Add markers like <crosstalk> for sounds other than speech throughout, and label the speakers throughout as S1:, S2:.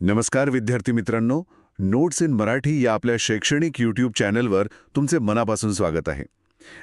S1: नमस्कार विद्यार्थी मित्रांनो नोट्स इन मराठी या आपल्या शैक्षणिक यूट्यूब चॅनलवर तुमचे मनापासून स्वागत आहे.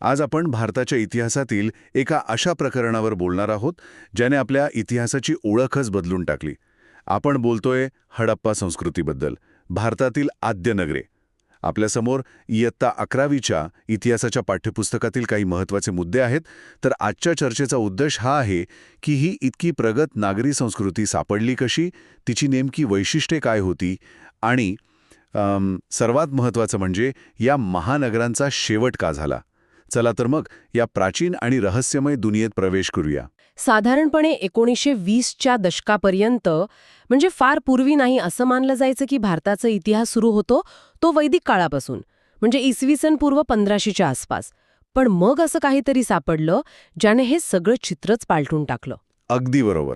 S1: आज आपण भारताच्या इतिहासातील एका अशा प्रकरणावर बोलणार आहोत ज्याने आपल्या इतिहासाची ओळखच बदलून टाकली. आपण बोलतोय हडप्पा संस्कृतीबद्दल भारतातील आद्य नगरे. आपल्यासमोर इयत्ता अकरावीच्या इतिहासाच्या पाठ्यपुस्तकातील काही महत्त्वाचे मुद्दे आहेत. तर आजच्या चर्चेचा उद्देश हा आहे की ही इतकी प्रगत नागरी संस्कृती सापडली कशी? तिची नेमकी वैशिष्ट्ये काय होती? आणि सर्वात महत्त्वाचं म्हणजे या महानगरांचा शेवट का झाला? चला तर मग या प्राचीन आणि रहस्यमय दुनियेत प्रवेश करूया.
S2: साधारणपणे एकोणीसशे वीसच्या दशकापर्यंत म्हणजे फार पूर्वी नाही असं मानलं जायचं की भारताचा इतिहास सुरू होतो तो वैदिक काळापासून म्हणजे इसवी सन पूर्व पंधराशेच्या आसपास. पण मग असं काहीतरी सापडलं ज्याने हे सगळं चित्रच पालटून टाकलं.
S1: अगदी बरोबर.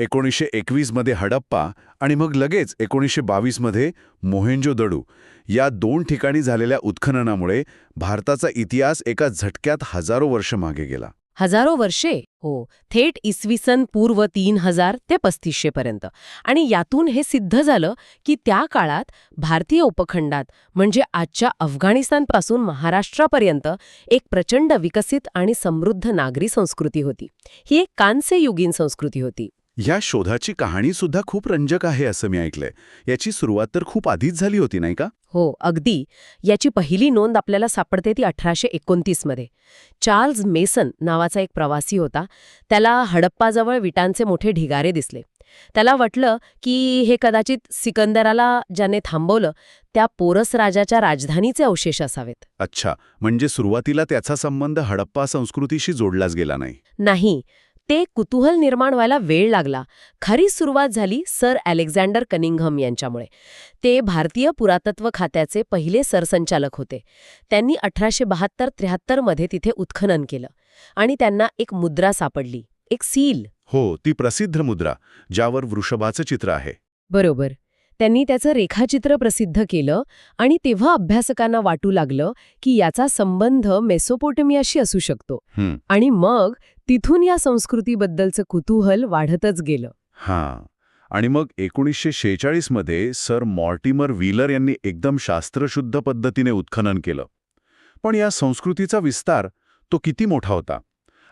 S1: एकोणीसशे एकवीसमध्ये हडप्पा आणि मग लगेच एकोणीसशे बावीसमध्ये मोहेंजोदडू या दोन ठिकाणी झालेल्या उत्खननामुळे भारताचा इतिहास एका झटक्यात हजारो वर्ष मागे गेला.
S2: हजारो वर्षे? हो. थेट इसवी सन पूर्व तीन हजार ते पस्तीसशे पर्यंत. आणि यातून हे सिद्ध झालं की त्या काळात भारतीय उपखंडात म्हणजे आजच्या अफगाणिस्तानपासून महाराष्ट्रापर्यंत एक प्रचंड विकसित आणि समृद्ध नागरी संस्कृती होती. ही एक कांस्ययुगीन संस्कृती होती.
S1: या शोधाची कहाणी सुद्धा खूप रंजक आहे असं मी ऐकलंय. याची सुरुवात तर खूप आधीच झाली होती नाही का?
S2: हो अगदी. याची पहिली नोंद आपल्याला सापडते ती अठराशे एकोणतीसमध्ये चार्ल्स मेसन नावाचा एक प्रवासी होता. त्याला हडप्पाजवळ विटांचे मोठे ढिगारे दिसले. त्याला वाटलं की हे कदाचित सिकंदराला ज्याने थांबवलं त्या पोरस राजाच्या राजधानीचे अवशेष असावेत.
S1: अच्छा म्हणजे सुरुवातीला त्याचा संबंध हडप्पा संस्कृतीशी जोडलाच गेला नाही.
S2: नाही ते कुतूहल निर्माण व्हायला वेळ लागला. खरी सुरुवात झाली सर अलेक्झांडर कनिंघम यांच्यामुळे. ते भारतीय पुरातत्व खात्याचे पहिले सरसंचालक होते. त्यांनी अठराशे बहात्तर त्र्याहत्तरमध्ये तिथे उत्खनन केलं आणि त्यांना एक मुद्रा सापडली एक सील.
S1: हो ती प्रसिद्ध मुद्रा ज्यावर वृषभाचं चित्र आहे.
S2: बरोबर. त्यांनी त्याचं रेखाचित्र प्रसिद्ध केलं आणि तेव्हा अभ्यासकांना वाटू लागलं की याचा संबंध मेसोपोटेमियाशी असू शकतो. आणि मग तिथून या संस्कृतीबद्दलचं कुतूहल वाढतच गेलं.
S1: हां. आणि मग एकोणीसशे शेहेचाळीसमध्ये सर मॉर्टिमर व्हीलर यांनी एकदम शास्त्रशुद्ध पद्धतीने उत्खनन केलं. पण या संस्कृतीचा विस्तार तो किती मोठा होता?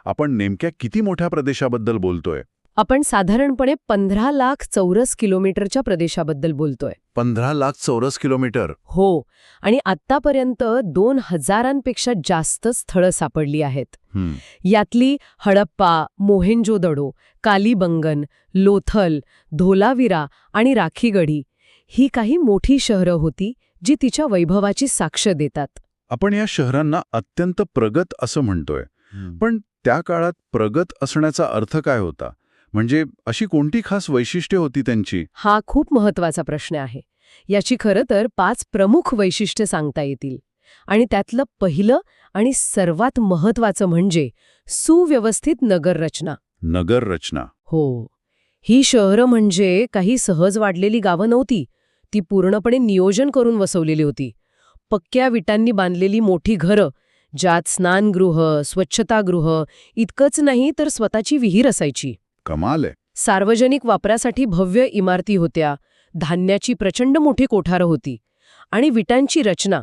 S1: आपण नेमक्या किती मोठ्या प्रदेशाबद्दल बोलतोय?
S2: आपण साधारणपणे पंधरा लाख चौरस किलोमीटरच्या प्रदेशाबद्दल बोलतोय.
S1: पंधरा लाख चौरस किलोमीटर.
S2: हो आणि आत्तापर्यंत दोन हजारांपेक्षा जास्त स्थळं सापडली आहेत.
S1: हं,
S2: यातली हडप्पा मोहेंजोदडो कालीबंगन लोथल धोलाविरा आणि राखीगढी ही काही मोठी शहरं होती जी तिच्या वैभवाची साक्ष देतात.
S1: आपण या शहरांना अत्यंत प्रगत असं म्हणतोय. पण त्या काळात प्रगत असण्याचा अर्थ काय होता? म्हणजे अशी कोणती खास वैशिष्ट्ये होती त्यांची?
S2: हा खूप महत्त्वाचा प्रश्न आहे. याची खरं तर पाच प्रमुख वैशिष्ट्य सांगता येतील. आणि त्यातलं पहिलं आणि सर्वात महत्वाचं म्हणजे सुव्यवस्थित नगररचना.
S1: नगर रचना
S2: हो. ही शहरं म्हणजे काही सहज वाढलेली गावं नव्हती. ती पूर्णपणे नियोजन करून वसवलेली होती. पक्क्या विटांनी बांधलेली मोठी घरं ज्यात स्नानगृह स्वच्छतागृह इतकंच नाही तर स्वतःची विहीर असायची.
S1: कमाल आहे.
S2: सार्वजनिक वापरासाठी भव्य इमारती होत्या. धान्याची प्रचंड मोठी कोठारं होती. आणि विटांची रचना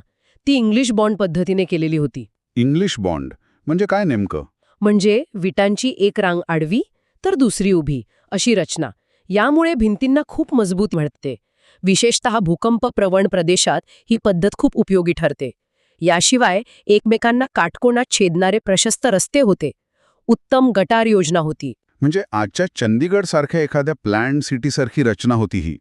S2: ती इंग्लिश बॉन्ड पद्धतीने केलेली होती.
S1: इंग्लिश बॉन्ड म्हणजे काय नेमकं?
S2: म्हणजे विटांची एक रांग आडवी तर दुसरी उभी अशी रचना. यामुळे भिंतींना खूप मजबूत मिळते. विशेषतः भूकंप प्रवण प्रदेशात ही पद्धत खूप उपयोगी ठरते. याशिवाय एकमेकांना काटकोनात छेदणारे प्रशस्त रस्ते होते. उत्तम गटार योजना होती.
S1: म्हणजे आजच्या चंदीगड सारख्या एखाद्या प्लॅन सिटीसारखी रचना होती ही.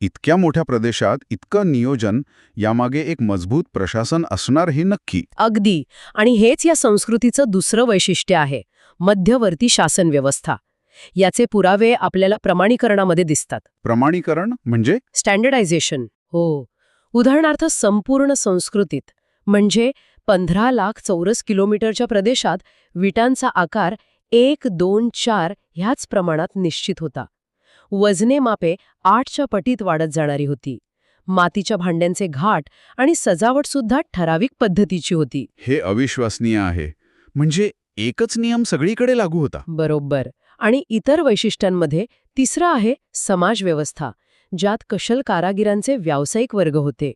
S1: इतक्या मोठ्या प्रदेशात इतकं नियोजन यामागे एक मजबूत प्रशासन असणार ही नक्की.
S2: अगदी. आणि हेच या संस्कृतीचं दुसरं वैशिष्ट्य आहे मध्यवर्ती शासन व्यवस्था. याचे पुरावे आपल्याला प्रमाणीकरणामध्ये दिसतात.
S1: प्रमाणीकरण म्हणजे?
S2: स्टँडर्डायझेशन. हो. उदाहरणार्थ संपूर्ण संस्कृतीत म्हणजे पंधरा लाख चौरस किलोमीटरच्या प्रदेशात विटांचा आकार एक दोन चार ह्याच प्रमाणात निश्चित होता. वजने मापे आठच्या पटीत वाढत जाणारी होती. मातीच्या भांड्यांचे घाट आणि सजावटसुद्धा ठराविक पद्धतीची होती.
S1: हे अविश्वसनीय आहे. म्हणजे एकच नियम सगळीकडे लागू होता.
S2: बरोबर. आणि इतर वैशिष्ट्यांमध्ये तिसरं आहे समाजव्यवस्था ज्यात कशल कारागिरांचे व्यावसायिक वर्ग होते.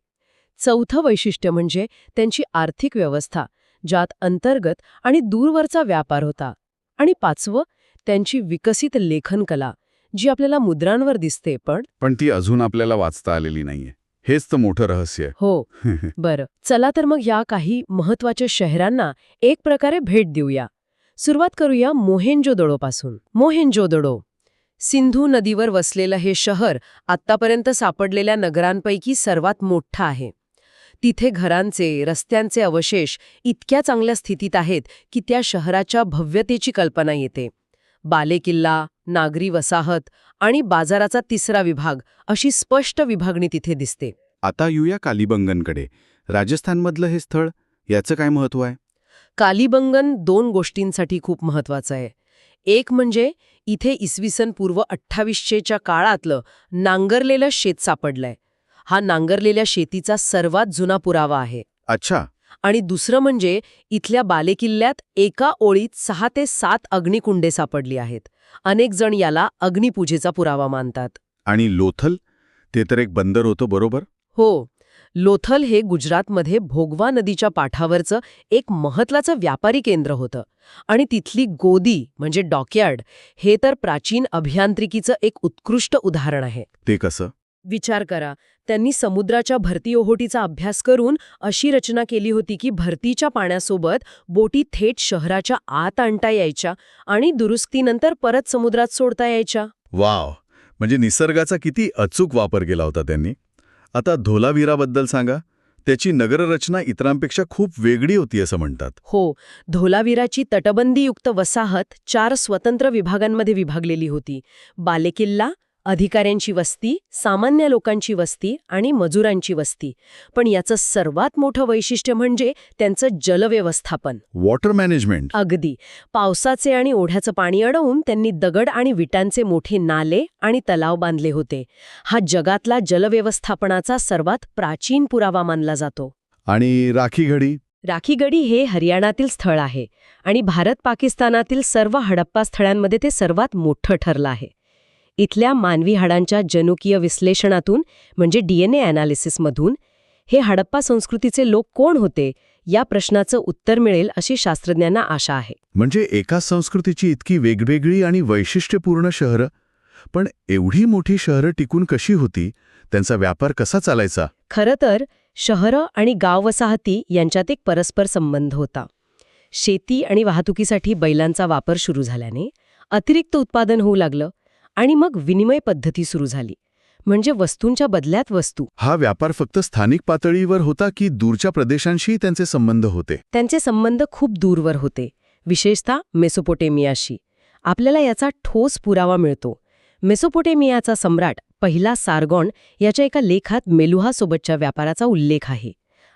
S2: चौथं वैशिष्ट्य म्हणजे त्यांची आर्थिक व्यवस्था ज्यात अंतर्गत आणि दूरवरचा व्यापार होता. आणि पाचवं त्यांची विकसित लेखनकला जी आपल्याला मुद्रांवर दिसते पण
S1: पण ती अजून आपल्याला वाचता आलेली नाहीये. हेच तर मोठं रहस्य
S2: हो. <laughs> बरं. चला तर मग या काही महत्त्वाच्या शहरांना एक प्रकारे भेट देऊया. सुरुवात करूया मोहेंजोदडोपासून. मोहेंजोदडो सिंधू नदीवर वसलेलं हे शहर आत्तापर्यंत सापडलेल्या नगरांपैकी सर्वात मोठं आहे. तिथे घरांचे रस्त्यांचे अवशेष इतक्या चांगल्या स्थितीत आहेत की त्या शहराच्या भव्यतेची कल्पना येते. बालेकिल्ला नागरी वसाहत आणि बाजाराचा तिसरा विभाग अशी स्पष्ट विभागणी तिथे दिसते.
S1: आता येऊया कालिबंगनकडे. राजस्थानमधलं हे स्थळ याचं काय महत्त्व आहे?
S2: कालिबंगन दोन गोष्टींसाठी खूप महत्वाचं आहे. एक म्हणजे इथे इसवी सन पूर्व अठ्ठावीसशेच्या काळातलं नांगरलेलं शेत सापडलंय. हा नांगरलेल्या शेतीचा सर्वात जुना पुरावा आहे.
S1: अच्छा.
S2: आणि दुसरं म्हणजे इथल्या बालेकिल्ल्यात एका ओळीत सहा ते सात अग्निकुंडे सापडली आहेत. अनेक जण याला अग्निपूजेचा पुरावा मानतात.
S1: आणि लोथल? ते तर एक बंदर होतं बरोबर?
S2: हो. लोथल हे गुजरातमध्ये भोगवा नदीच्या पाठावरचं एक महत्वाचं व्यापारी केंद्र होतं. आणि तिथली गोदी म्हणजे डॉकयार्ड हे तर प्राचीन अभियांत्रिकीचं एक उत्कृष्ट उदाहरण आहे.
S1: ते कसं?
S2: विचार करा. त्यांनी समुद्राच्या भरती ओहोटीचा अभ्यास करून अशी रचना केली होती की भरतीच्या पाण्यासोबत बोटी थेट शहराच्या आत आणता यायच्या आणि दुरुस्तीनंतर परत समुद्रात सोडता यायच्या.
S1: वाव! म्हणजे निसर्गाचा किती अचूक वापर केला होता त्यांनी. आता धोलावीराबद्दल सांगा. त्याची नगररचना इतरांपेक्षा खूप वेगळी होती असं म्हणतात.
S2: हो धोलावीराची तटबंदीयुक्त वसाहत चार स्वतंत्र विभागांमध्ये विभागलेली होती. बालेकिल्ला अधिकाऱ्यांची वस्ती सामान्य लोकांची वस्ती आणि मजुरांची वस्ती. पण याचं सर्वात मोठं वैशिष्ट्य म्हणजे त्यांचं जलव्यवस्थापन.
S1: वॉटर मॅनेजमेंट
S2: अगदी. पावसाचे आणि ओढ्याचं पाणी अडवून त्यांनी दगड आणि विटांचे मोठे नाले आणि तलाव बांधले होते. हा जगातला जलव्यवस्थापनाचा सर्वात प्राचीन पुरावा मानला जातो.
S1: आणि
S2: राखीगडी हे हरियाणातील स्थळ आहे आणि भारत पाकिस्तानातील सर्व हडप्पा स्थळांमध्ये ते सर्वात मोठं ठरलं आहे. इथल्या मानवी हाडांच्या जनुकीय विश्लेषणातून म्हणजे डीएनए अनालिसिसमधून हे हडप्पा संस्कृतीचे लोक कोण होते या प्रश्नाचं उत्तर मिळेल अशी शास्त्रज्ञांना आशा आहे.
S1: म्हणजे एका संस्कृतीची इतकी वेगवेगळी आणि वैशिष्ट्यपूर्ण शहरं? पण एवढी मोठी शहरं टिकून कशी होती? त्यांचा व्यापार कसा चालायचा?
S2: खरं तर शहरं आणि गाव वसाहती यांच्यात एक परस्पर संबंध होता. शेती आणि वाहतुकीसाठी बैलांचा वापर सुरू झाल्याने अतिरिक्त उत्पादन होऊ लागलं. आणि मग विनिमय पद्धती सुरू झाली. म्हणजे वस्तूंच्या बदल्यात वस्तू.
S1: हा व्यापार फक्त स्थानिक पातळीवर होता की दूरच्या प्रदेशांशी त्यांचे संबंध होते?
S2: त्यांचे संबंध खूप दूरवर होते विशेषतः मेसोपोटेमियाशी. आपल्याला याचा ठोस पुरावा मिळतो. मेसोपोटेमियाचा सम्राट पहिला सारगॉन याच्या एका लेखात मेलुहासोबतच्या व्यापाराचा उल्लेख आहे.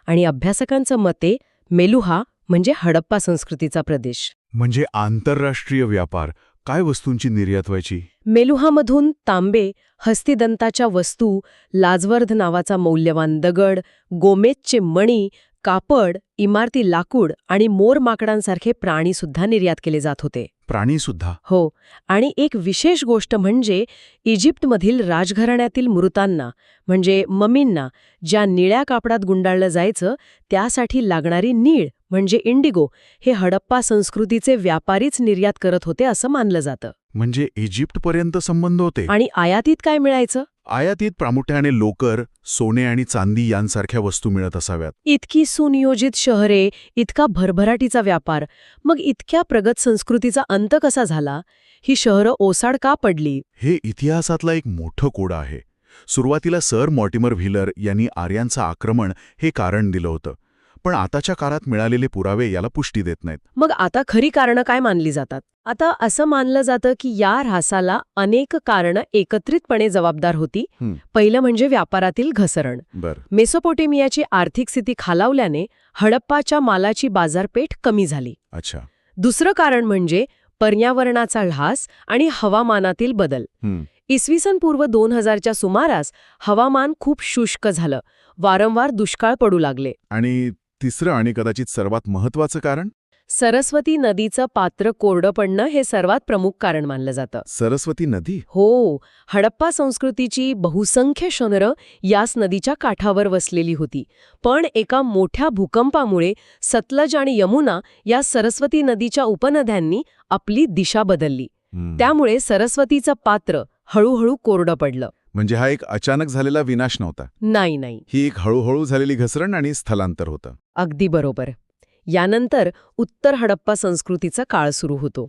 S2: आणि अभ्यासकांचं मते मेलुहा म्हणजे हडप्पा संस्कृतीचा प्रदेश.
S1: म्हणजे आंतरराष्ट्रीय व्यापार काय वस्तूंची निर्यात व्हायची?
S2: मेलुहामधून तांबे हस्तिदंताच्या वस्तू लाजवर्ध नावाचा मौल्यवान दगड गोमेदचे मणी कापड इमारती लाकूड आणि मोरमाकडांसारखे प्राणीसुद्धा निर्यात केले जात होते.
S1: प्राणी सुद्धा?
S2: हो आणि एक विशेष गोष्ट म्हणजे इजिप्तमधील राजघराण्यातील मृतांना म्हणजे ममींना ज्या निळ्या कापडात गुंडाळलं जायचं त्यासाठी लागणारी नीळ म्हणजे इंडिगो हे हडप्पा संस्कृतीचे व्यापारीच निर्यात करत होते असं मानलं जातं.
S1: म्हणजे इजिप्तपर्यंत संबंध होते.
S2: आणि आयातीत काय मिळायचं?
S1: आयातीत प्रामुख्याने लोकर सोने आणि चांदी यांसारख्या वस्तू मिळत असाव्यात.
S2: इतकी सुनियोजित शहरे इतका भरभराटीचा व्यापार मग इतक्या प्रगत संस्कृतीचा अंत कसा झाला? ही शहरं ओसाड का पडली?
S1: हे इतिहासातला एक मोठं कोडं आहे. सुरुवातीला सर मॉर्टिमर व्हीलर यांनी आर्यांचं आक्रमण हे कारण दिलं होतं. पण आताच्या काळात मिळालेले पुरावे याला पुष्टी देत नाहीत.
S2: मग आता खरी कारणं काय मानली जातात? आता असं मानलं जातं की या ऱ्हासाला अनेक कारणं एकत्रितपणे जबाबदार होती. पहिलं म्हणजे व्यापारातील घसरण. मेसोपोटेमियाची आर्थिक स्थिती खालावल्याने हडप्पाच्या मालाची बाजारपेठ कमी झाली.
S1: अच्छा.
S2: दुसरं कारण म्हणजे पर्यावरणाचा ल्हास आणि हवामानातील बदल. इसवी सन पूर्व दोन हजारच्या सुमारास हवामान खूप शुष्क झालं. वारंवार दुष्काळ पडू लागले.
S1: आणि तिसरं आणि कदाचित सर्वात महत्वाचं कारण?
S2: सरस्वती नदीचं पात्र कोरडं पडणं हे सर्वात प्रमुख कारण मानलं जातं.
S1: सरस्वती नदी?
S2: हो हडप्पा संस्कृतीची बहुसंख्य शहरं याच नदीच्या काठावर वसलेली होती. पण एका मोठ्या भूकंपामुळे सतलज आणि यमुना या सरस्वती नदीच्या उपनद्यांनी आपली दिशा बदलली. त्यामुळे सरस्वतीचं पात्र हळूहळू कोरडं पडलं.
S1: म्हणजे हा एक अचानक झालेला विनाश नव्हता.
S2: नाही नाही.
S1: ही एक हळूहळू झालेली घसरण आणि स्थलांतर होतं.
S2: अगदी बरोबर. यानंतर उत्तर हडप्पा संस्कृतीचा काळ सुरू होतो.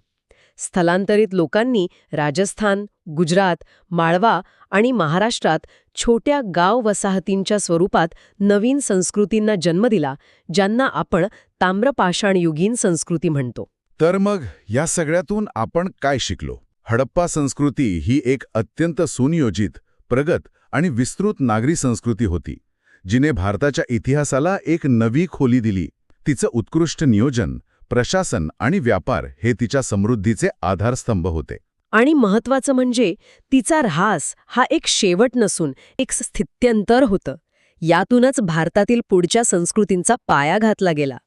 S2: स्थलांतरित लोकांनी राजस्थान गुजरात माळवा आणि महाराष्ट्रात छोट्या गाव वसाहतींच्या स्वरूपात नवीन संस्कृतींना जन्म दिला ज्यांना आपण ताम्रपाषाणयुगीन संस्कृती म्हणतो.
S1: तर मग या सगळ्यातून आपण काय शिकलो? हडप्पा संस्कृती ही एक अत्यंत सुनियोजित प्रगत आणि विस्तृत नागरी संस्कृती होती जिने भारताच्या इतिहासाला एक नवी खोली दिली. तिचं उत्कृष्ट नियोजन प्रशासन आणि व्यापार हे तिच्या समृद्धीचे आधारस्तंभ होते.
S2: आणि महत्वाचं म्हणजे तिचा ऱ्हास हा एक शेवट नसून एक स्थित्यंतर होतं. यातूनच भारतातील पुढच्या संस्कृतींचा पाया घातला गेला.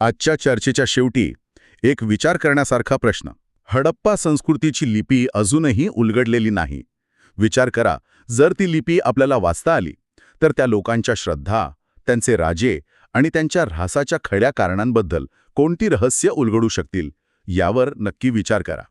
S1: आजच्या चर्चेच्या शेवटी एक विचार करण्यासारखा प्रश्न. हडप्पा संस्कृतीची लिपी अजूनही उलगडलेली नाही. विचार करा जर ती लिपी आपल्याला वाचता आली तर त्या लोकांच्या श्रद्धा त्यांचे राजे आणि त्यांच्या ऱ्हासाच्या खड्या कारणांबद्दल कोणती रहस्य उलगडू शकतील यावर नक्की विचार करा.